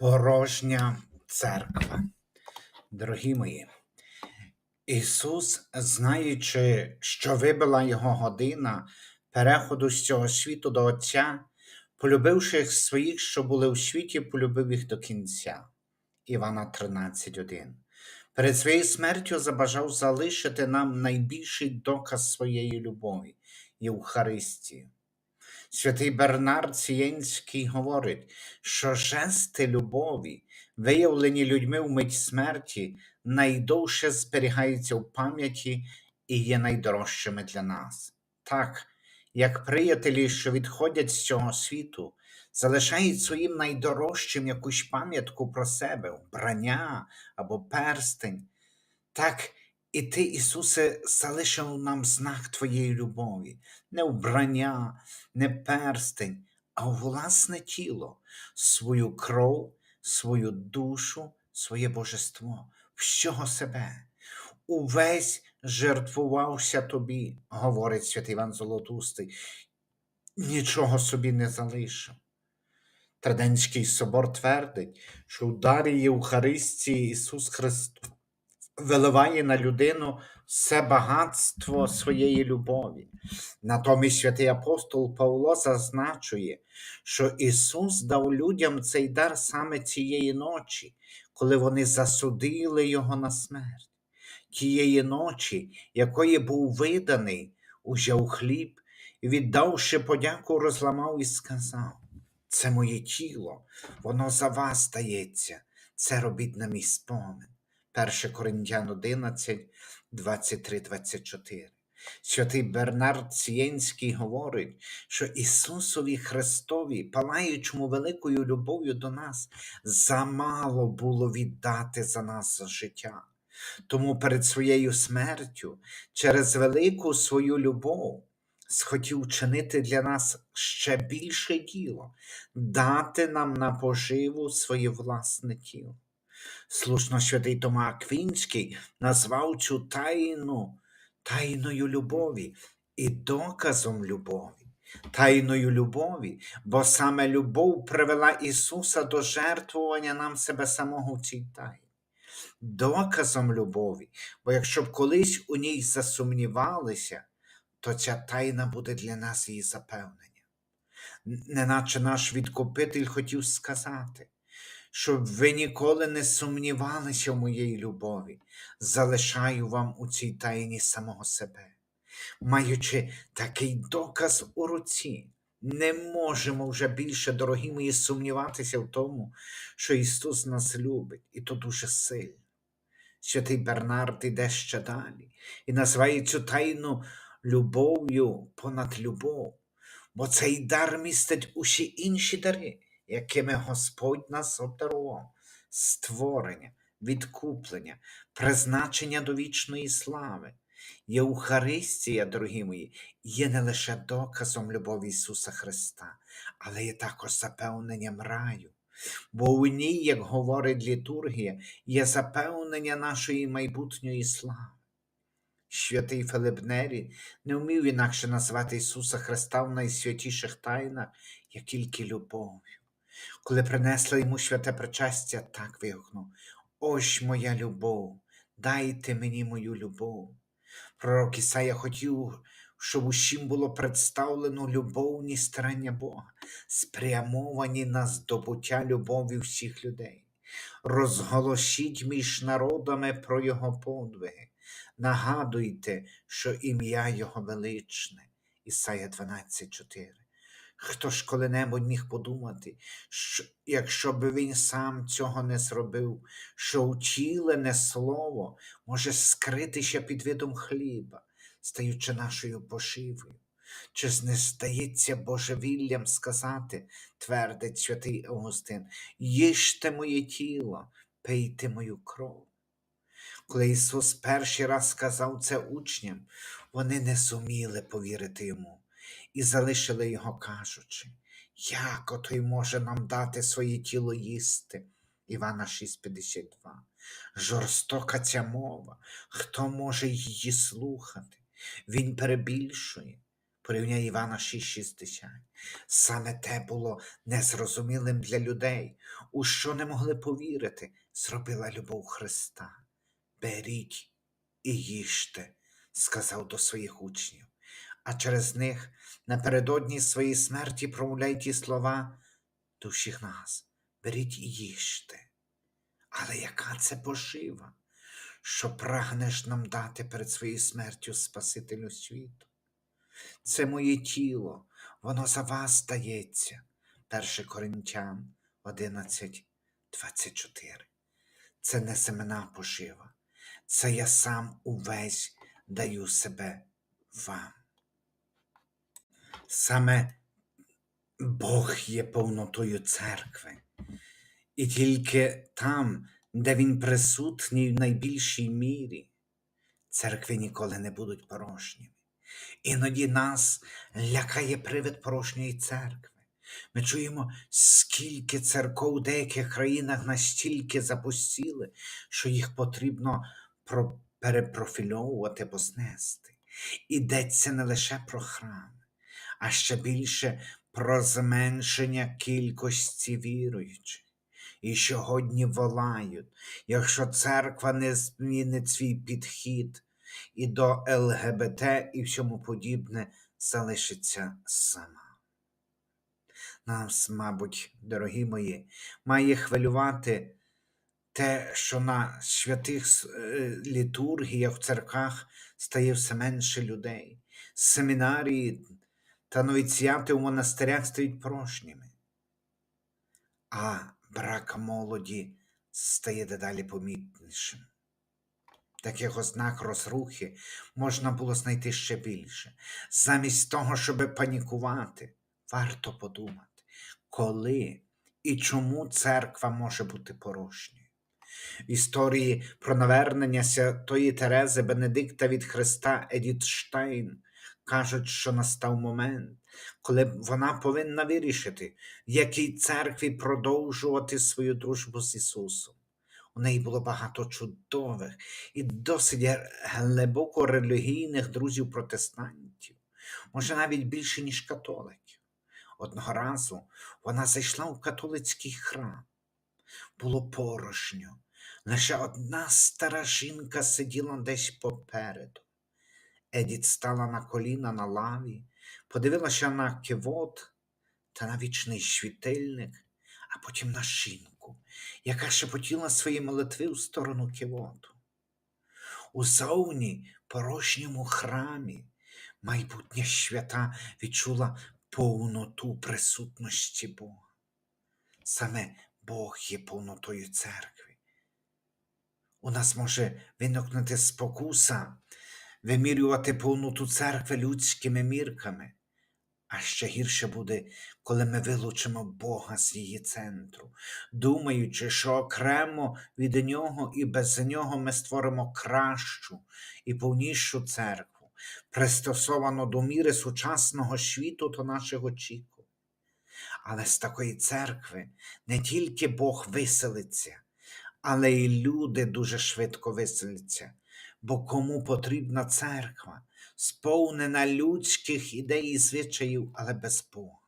Порожня церква. Дорогі мої, Ісус, знаючи, що вибила Його година переходу з цього світу до Отця, полюбивши своїх, що були у світі, полюбив їх до кінця. Івана 13.1. Перед своєю смертю забажав залишити нам найбільший доказ своєї любові Євхаристію. Святий Бернард Сієнський говорить, що жести любові, виявлені людьми в мить смерті, найдовше зберігаються в пам'яті і є найдорожчими для нас. Так, як приятелі, що відходять з цього світу, залишають своїм найдорожчим якусь пам'ятку про себе, вбрання або перстень, так і ти, Ісусе, залишив нам знак Твоєї любові, не вбрання, не перстень, а власне тіло, свою кров, свою душу, своє божество, всього себе. Увесь жертвувався тобі, говорить святий Іван Золотустий, нічого собі не залишив. Траденський собор твердить, що у дарі Євхаристії Ісус Христос виливає на людину все багатство своєї любові. Натомість святий апостол Павло зазначує, що Ісус дав людям цей дар саме цієї ночі, коли вони засудили Його на смерть. Тієї ночі, якої був виданий, узяв хліб і, віддавши подяку, розламав і сказав: Це моє тіло, воно за вас стається, це робіть на мій спомин. 1 Коринтян 11, 23, 24. Святий Бернард Сієнський говорить, що Ісусові Христові, палаючому великою любов'ю до нас, замало було віддати за нас життя. Тому перед своєю смертю, через велику свою любов, схотів чинити для нас ще більше діло, дати нам на поживу своє власне тіло. Слушно святий Тома Аквінський назвав цю тайну тайною любові і доказом любові, тайною любові, бо саме любов привела Ісуса до жертвування нам себе самого в цій тайні. Доказом любові, бо якщо б колись у ній засумнівалися, то ця тайна буде для нас її запевнення. Неначе наш відкупитель хотів сказати щоб ви ніколи не сумнівалися в моїй любові, залишаю вам у цій тайні самого себе. Маючи такий доказ у руці, не можемо вже більше, дорогі мої, сумніватися в тому, що Ісус нас любить, і то дуже сильно. Святий Бернард іде ще далі і називає цю тайну любов'ю понад любов, бо цей дар містить усі інші дари якими Господь нас обдарував, створення, відкуплення, призначення до вічної слави. Євхаристія, дорогі мої, є не лише доказом любові Ісуса Христа, але є також запевненням раю. Бо у ній, як говорить літургія, є запевнення нашої майбутньої слави. Святий Филип Нері не вмів інакше назвати Ісуса Христа в найсвятіших тайнах, як тільки любов'ю. Коли принесли йому святе причастя, так вигукнув Ось моя любов, дайте мені мою любов. Пророк Ісая хотів, щоб усім було представлено любовні старання Бога, спрямовані на здобуття любові всіх людей. Розголосіть між народами про Його подвиги, нагадуйте, що ім'я Його величне. Ісая 12,4 Хто ж коли-небудь міг подумати, що якщо б він сам цього не зробив, що втілене слово може скритися під видом хліба, стаючи нашою пошивою? Чи не стається божевіллям сказати, твердить святий Августин, їжте моє тіло, пийте мою кров. Коли Ісус перший раз сказав це учням, вони не зуміли повірити йому і залишили його, кажучи, як ото й може нам дати своє тіло їсти? Івана 6,52. Жорстока ця мова, хто може її слухати? Він перебільшує. Порівняй Івана 6,60. Саме те було незрозумілим для людей. у що не могли повірити, зробила любов Христа. Беріть і їжте, сказав до своїх учнів, а через них напередодні своєї смерті промовляй ті слова до всіх нас. Беріть і їжте. Але яка це пожива, що прагнеш нам дати перед своєю смертю Спасителю світу? Це моє тіло, воно за вас дається. 1 Коринтян 11, 24. Це не семена пожива, це я сам увесь даю себе вам. Саме Бог є повнотою церкви, і тільки там, де Він присутній в найбільшій мірі, церкви ніколи не будуть порожніми. Іноді нас лякає привид порожньої церкви. Ми чуємо, скільки церков у деяких країнах настільки запустіли, що їх потрібно перепрофільовувати або знести. Йдеться не лише про храми, а ще більше про зменшення кількості віруючих. І сьогодні волають, якщо церква не змінить свій підхід і до ЛГБТ і всьому подібне залишиться сама. Нас, мабуть, дорогі мої, має хвилювати те, що на святих е, літургіях в церквах стає все менше людей. Семінарії та новіціати у монастирях стають порожніми, а брак молоді стає дедалі помітнішим. Таких ознак розрухи можна було знайти ще більше. Замість того, щоб панікувати, варто подумати, коли і чому церква може бути порожньою. В історії про навернення святої Терези Бенедикта від Христа Едіт Штайн кажуть, що настав момент, коли вона повинна вирішити, в якій церкві продовжувати свою дружбу з Ісусом. У неї було багато чудових і досить глибоко релігійних друзів протестантів, може навіть більше, ніж католиків. Одного разу вона зайшла в католицький храм. Було порожньо. Лише одна стара жінка сиділа десь попереду. Едіт стала на коліна на лаві, подивилася на кивот та на вічний світильник, а потім на жінку, яка шепотіла свої молитви у сторону кивоту. У зовні порожньому храмі майбутня свята відчула повноту присутності Бога. Саме Бог є повнотою церкви. У нас може виникнути спокуса вимірювати повноту церкви людськими мірками, а ще гірше буде, коли ми вилучимо Бога з її центру, думаючи, що окремо від нього і без нього ми створимо кращу і повнішу церкву, пристосовану до міри сучасного світу та наших очікувань. Але з такої церкви не тільки Бог виселиться, але й люди дуже швидко виселяться. Бо кому потрібна церква, сповнена людських ідей і звичаїв, але без Бога,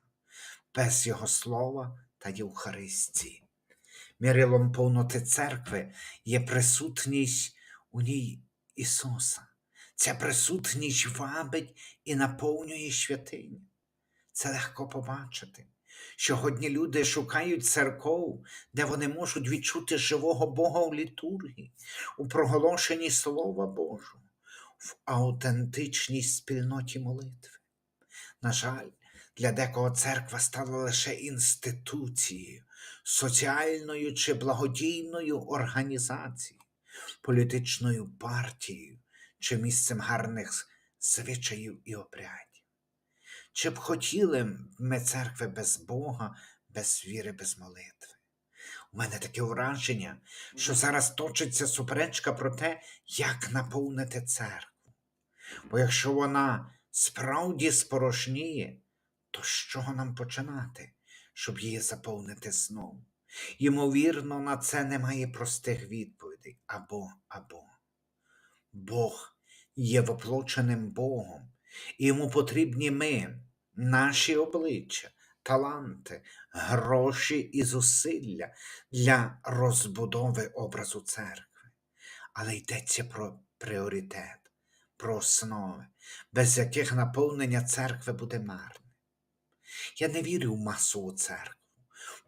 без Його слова та Євхаристії. Мірилом повноти церкви є присутність у ній Ісуса. Ця присутність вабить і наповнює святиню. Це легко побачити. Сьогодні люди шукають церков, де вони можуть відчути живого Бога у літургії, у проголошенні Слова Божого, в аутентичній спільноті молитви. На жаль, для декого церква стала лише інституцією, соціальною чи благодійною організацією, політичною партією чи місцем гарних звичаїв і обрядів. Чи б хотіли ми церкви без Бога, без віри, без молитви? У мене таке враження, що зараз точиться суперечка про те, як наповнити церкву. Бо якщо вона справді спорожніє, то з чого нам починати, щоб її заповнити знову? Ймовірно, на це немає простих відповідей або або. Бог є воплоченим Богом, йому потрібні ми, наші обличчя, таланти, гроші і зусилля для розбудови образу церкви. Але йдеться про пріоритет, про основи, без яких наповнення церкви буде марне. Я не вірю в масову церкву,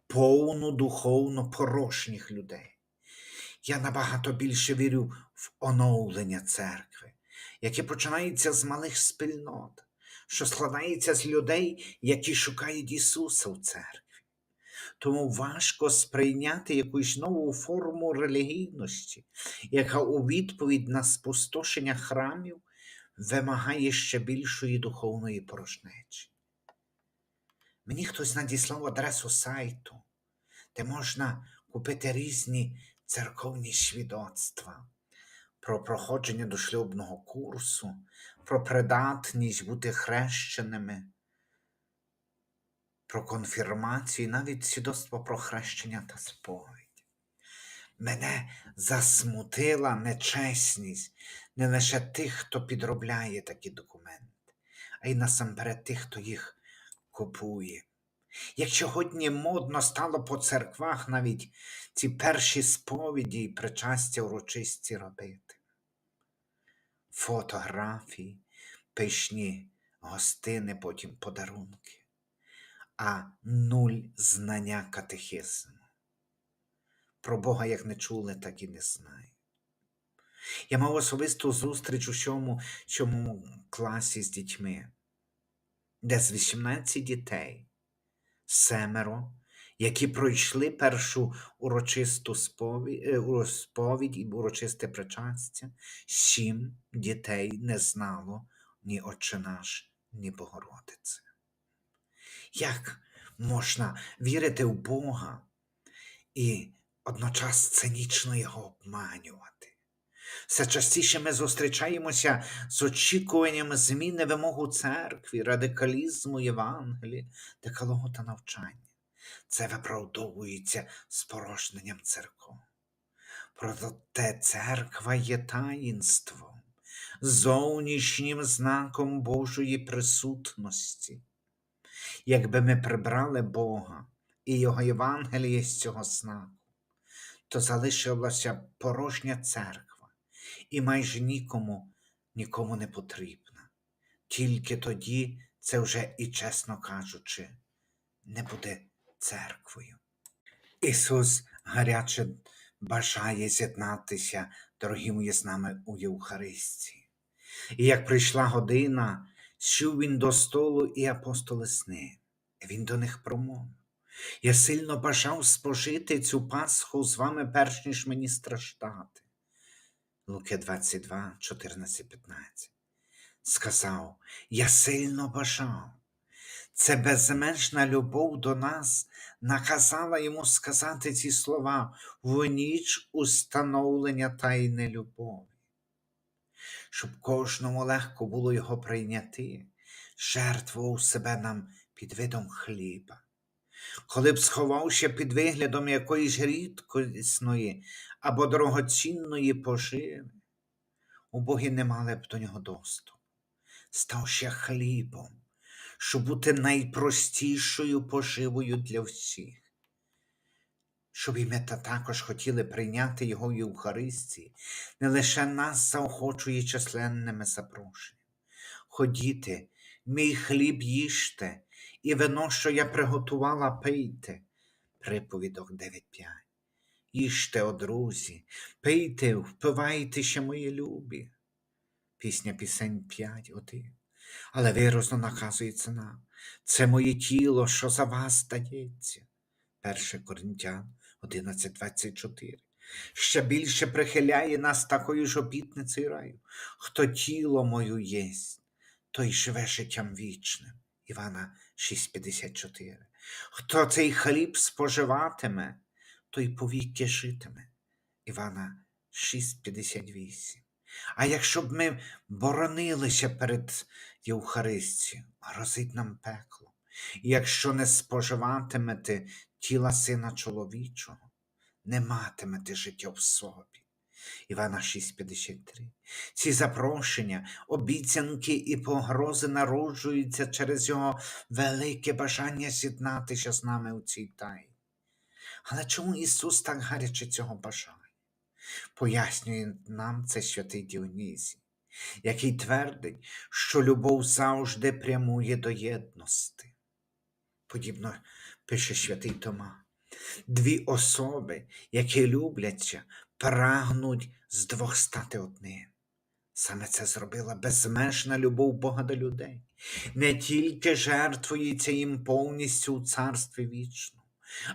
повну духовно порожніх людей. Я набагато більше вірю в оновлення церкви, яке починається з малих спільнот, що складається з людей, які шукають Ісуса в церкві. Тому важко сприйняти якусь нову форму релігійності, яка у відповідь на спустошення храмів вимагає ще більшої духовної порожнечі. Мені хтось надіслав адресу сайту, де можна купити різні церковні свідоцтва про проходження дошлюбного курсу, про придатність бути хрещеними, про конфірмацію, навіть свідоцтво про хрещення та сповідь. Мене засмутила нечесність не лише тих, хто підробляє такі документи, а й насамперед тих, хто їх купує. Як сьогодні модно стало по церквах навіть ці перші сповіді і причастя урочисті робити. Фотографії, пишні гостини, потім подарунки, а нуль знання катехизму. Про Бога як не чули, так і не знаю. Я мав особисту зустріч у сьому, сьомому класі з дітьми, де з 18 дітей семеро, які пройшли першу урочисту е, сповідь і урочисте причастя, сім дітей не знало ні Отче наш, ні Богородице. Як можна вірити в Бога і одночас цинічно його обманювати? Все частіше ми зустрічаємося з очікуваннями зміни вимог у церкві, радикалізму Євангелії, декалогу та навчання. Це виправдовується спорожненням церков. Проте церква є таїнством, зовнішнім знаком Божої присутності. Якби ми прибрали Бога і Його Євангеліє з цього знаку, то залишилася порожня церква і майже нікому нікому не потрібна. Тільки тоді це вже і, чесно кажучи, не буде церквою. Ісус гаряче бажає з'єднатися, дорогі мої, з нами у Євхаристії. І як прийшла година, сів він до столу і апостоли з ним. Він до них промовив. Я сильно бажав спожити цю Пасху з вами, перш ніж мені страждати. Луки 22, 14, 15. Сказав, я сильно бажав. Це безмежна любов до нас наказала йому сказати ці слова в ніч установлення тайни любові. Щоб кожному легко було його прийняти, жертвував себе нам під видом хліба. Коли б сховався під виглядом якоїсь рідкісної або дорогоцінної поживи, убогі не мали б до нього доступу. Стався хлібом, щоб бути найпростішою поживою для всіх. Щоб і ми та також хотіли прийняти його в Євхаристії, не лише нас заохочує численними запрошеннями. Ходіте, мій хліб їжте, і вино, що я приготувала, пийте. Приповідок 9.5. Їжте, о друзі, пийте, впивайте ще мої любі. Пісня пісень 5.1. Але виразно наказується нам. Це моє тіло, що за вас дається. 1 Коринтян 11.24. Ще більше прихиляє нас такою ж обітницею раю. Хто тіло мою єсть, той живе життям вічним. Івана 6.54. Хто цей хліб споживатиме, той повіки житиме. Івана 6.58. А якщо б ми боронилися перед Євхаристією, грозить нам пекло. І якщо не споживатимете тіла сина чоловічого, не матимете життя в собі. Івана 6,53. Ці запрошення, обіцянки і погрози народжуються через його велике бажання з'єднатися з нами у цій тайні. Але чому Ісус так гаряче цього бажає? Пояснює нам це святий Діонізій, який твердить, що любов завжди прямує до єдності. Подібно пише святий Тома. Дві особи, які любляться, прагнуть з двох стати одним. Саме це зробила безмежна любов Бога до людей. Не тільки жертвується їм повністю у царстві вічному,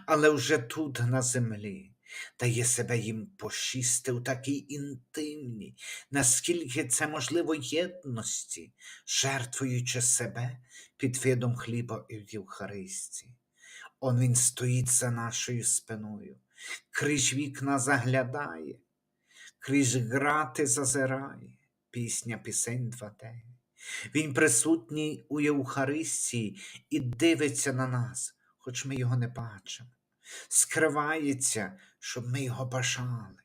але вже тут, на землі, дає себе їм пошісти у такій інтимній, наскільки це можливо єдності, жертвуючи себе під видом хліба і в Євхаристії. Он він стоїть за нашою спиною, крізь вікна заглядає, крізь грати зазирає, пісня пісень 2.9. Він присутній у Євхаристії і дивиться на нас, хоч ми його не бачимо. Скривається, щоб ми його бажали,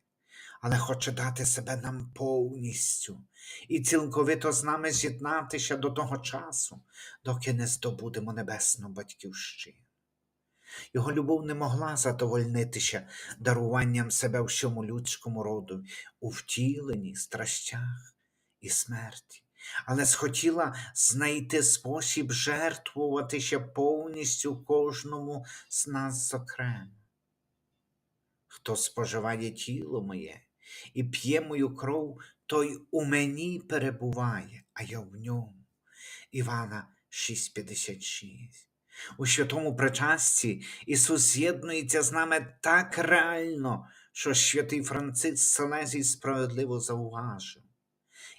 але хоче дати себе нам повністю і цілковито з нами з'єднатися до того часу, доки не здобудемо небесну батьківщину. Його любов не могла задовольнитися даруванням себе всьому людському роду у втіленні, страстях і смерті, але схотіла знайти спосіб жертвуватися повністю кожному з нас зокрема. Хто споживає тіло моє і п'є мою кров, той у мені перебуває, а я в ньому. Івана 6,56 у святому причасті Ісус з'єднується з нами так реально, що святий Франциск Селезій справедливо зауважив.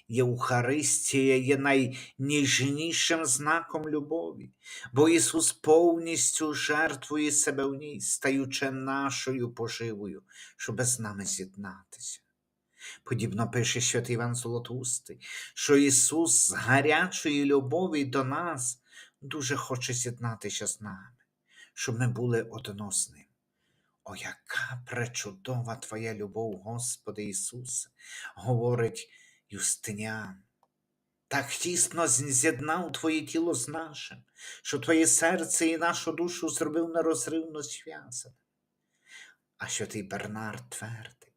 Євхаристія є найніжнішим знаком любові, бо Ісус повністю жертвує себе в ній, стаючи нашою поживою, щоб з нами з'єднатися. Подібно пише святий Іван Золотустий, що Ісус з гарячої любові до нас дуже хоче з'єднатися з нами, щоб ми були односним. О, яка пречудова Твоя любов, Господи Ісусе, говорить Юстиніан. Так тісно з'єднав Твоє тіло з нашим, що Твоє серце і нашу душу зробив нерозривно зв'язаним. А що ти Бернард твердий,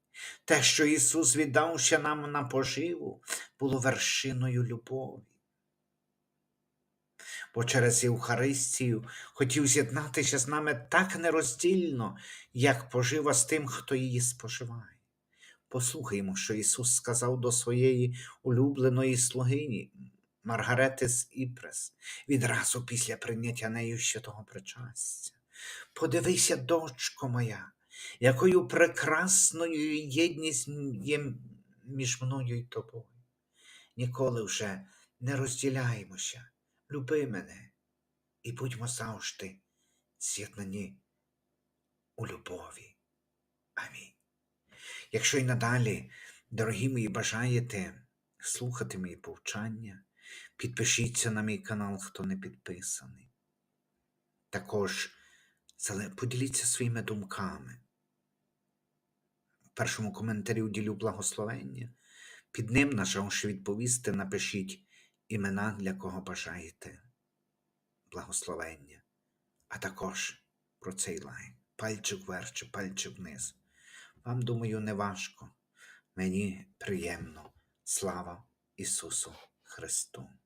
те, що Ісус віддався нам на поживу, було вершиною любові бо через Євхаристію хотів з'єднатися з нами так нероздільно, як пожива з тим, хто її споживає. Послухаймо, що Ісус сказав до своєї улюбленої слугині Маргарети з Іпрес відразу після прийняття нею святого причастя. Подивися, дочко моя, якою прекрасною єдність є між мною і тобою. Ніколи вже не розділяємося люби мене і будьмо завжди з'єднані у любові. Амінь. Якщо й надалі, дорогі мої, бажаєте слухати мої повчання, підпишіться на мій канал, хто не підписаний. Також поділіться своїми думками. В першому коментарі уділю благословення. Під ним, нажавши відповісти, напишіть імена, для кого бажаєте благословення, а також про цей лайк. Пальчик вверх чи пальчик вниз. Вам, думаю, не важко. Мені приємно. Слава Ісусу Христу!